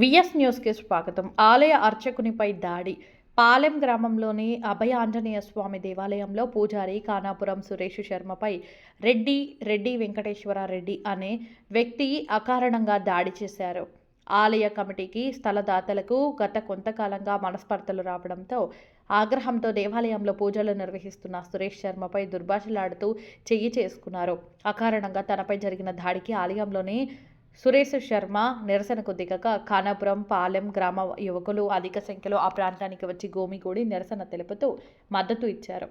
VS న్యూస్కి స్వాగతం. ఆలయ అర్చకునిపై దాడి. పాలెం గ్రామంలోని అభయ ఆంజనేయ స్వామి దేవాలయంలో పూజారి కానాపురం సురేష్ శర్మపై రెడ్డి రెడ్డి వెంకటేశ్వర రెడ్డి అనే వ్యక్తి అకారణంగా దాడి చేశారు. ఆలయ కమిటీకి స్థలదాతలకు గత కొంతకాలంగా మనస్పర్ధలు రావడంతో ఆగ్రహంతో దేవాలయంలో పూజలు నిర్వహిస్తున్న సురేష్ శర్మపై దుర్భాషలాడుతూ చెయ్యి చేసుకున్నారు. అకారణంగా తనపై జరిగిన దాడికి ఆలయంలోని సురేష్ శర్మ నిరసనకు దిగక ఖానాపురం పాలెం గ్రామ యువకులు అధిక సంఖ్యలో ఆ ప్రాంతానికి వచ్చి గోమిగూడి నిరసన తెలుపుతూ మద్దతు ఇచ్చారు.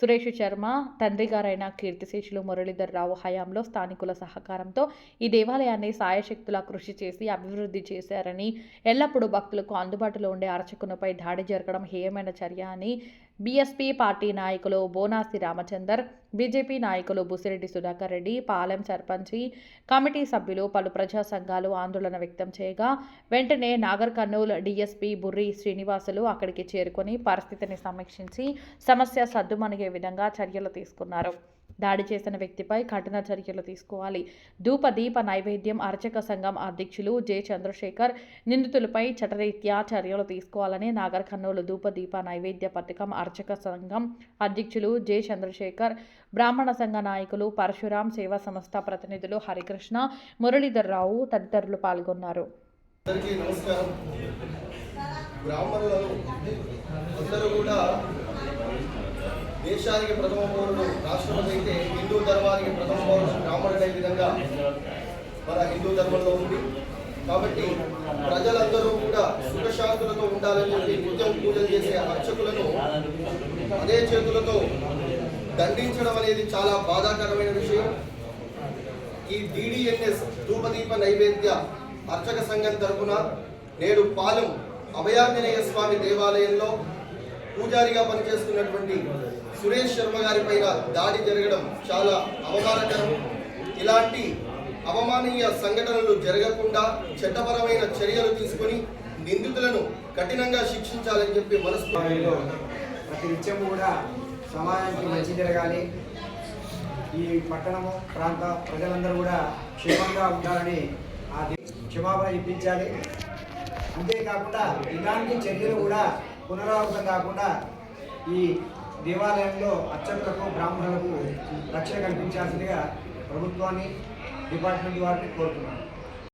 సురేష్ శర్మ తండ్రి గారైన కీర్తిశేషులు మురళీధర్ రావు హయాంలో స్థానికుల సహకారంతో ఈ దేవాలయాన్ని సాయశక్తులా కృషి చేసి అభివృద్ధి చేశారని ఎల్లప్పుడూ భక్తులకు అందుబాటులో ఉండే అర్చకునిపై దాడి జరగడం హేయమైన చర్య అని బీఎస్పీ పార్టీ నాయకులు బోనాసి రామచందర్ బీజేపీ నాయకులు బుసిరెడ్డి సుధాకర్ రెడ్డి పాలెం సర్పంచి కమిటీ సభ్యులు పలు ప్రజా సంఘాలు ఆందోళన వ్యక్తం చేయగా వెంటనే నాగర్ కర్నూలు డీఎస్పీ బుర్రి శ్రీనివాసులు అక్కడికి చేరుకొని పరిస్థితిని సమీక్షించి సమస్య సద్దుమణిగే విధంగా చర్యలు తీసుకున్నారు. దాడి చేసిన వ్యక్తిపై కఠిన చర్యలు తీసుకోవాలి. ధూప దీప నైవేద్యం అర్చక సంఘం అధ్యక్షులు జె చంద్రశేఖర్ నిందితులపై చటరీత్యా చర్యలు తీసుకోవాలని నాగర్ కర్నూలు ధూప దీప నైవేద్య పథకం అర్చక సంఘం అధ్యక్షులు జె చంద్రశేఖర్ బ్రాహ్మణ సంఘ నాయకులు పరశురాం సేవా సంస్థ ప్రతినిధులు హరికృష్ణ మురళీధర్ రావు తదితరులు పాల్గొన్నారు. అందరికీ నమస్కారం. అందరూ కూడా దేశానికి ప్రథమ పౌరుడు రాష్ట్రపతి అయితే హిందూ ధర్మానికి ప్రథమ పౌరుడు బ్రాహ్మణుడు అనే విధంగా మన హిందూ ధర్మంలో ఉంది. కాబట్టి ప్రజలందరూ కూడా సుఖశాంతులతో ఉండాలని చెప్పి నిత్యం పూజలు చేసే అర్చకులను అదే చేతులతో దండించడం అనేది చాలా బాధాకరమైన విషయం. ఈ డిడిఎన్ఎస్ ధూపదీప నైవేద్య అర్చక సంఘం తరపున నేడు పాలెం అభయాంజనేయ స్వామి దేవాలయంలో పూజారిగా పనిచేస్తున్నటువంటి సురేష్ శర్మ గారి పైన దాడి జరగడం చాలా అవమానకరం. ఇలాంటి అవమానీయ సంఘటనలు జరగకుండా చట్టపరమైన చర్యలు తీసుకొని నిందితులను కఠినంగా శిక్షించాలని చెప్పి మనస్ఫూర్తిలో ప్రతి నిత్యం కూడా సమాజానికి మంచి జరగాలి. ఈ పట్టణము ప్రాంత ప్రజలందరూ కూడా క్షేమంగా ఉండాలని ఆ క్షమాపణ ఇప్పించాలి అంతేకాకుండా ఇలాంటి చర్యలు కూడా పునరావృతం కాకుండా ఈ దేవాలయంలో అర్చకులకు బ్రాహ్మణులకు రక్షణ కల్పించాల్సిందిగా ప్రభుత్వాన్ని డిపార్ట్మెంట్ వారిని కోరుతున్నాను.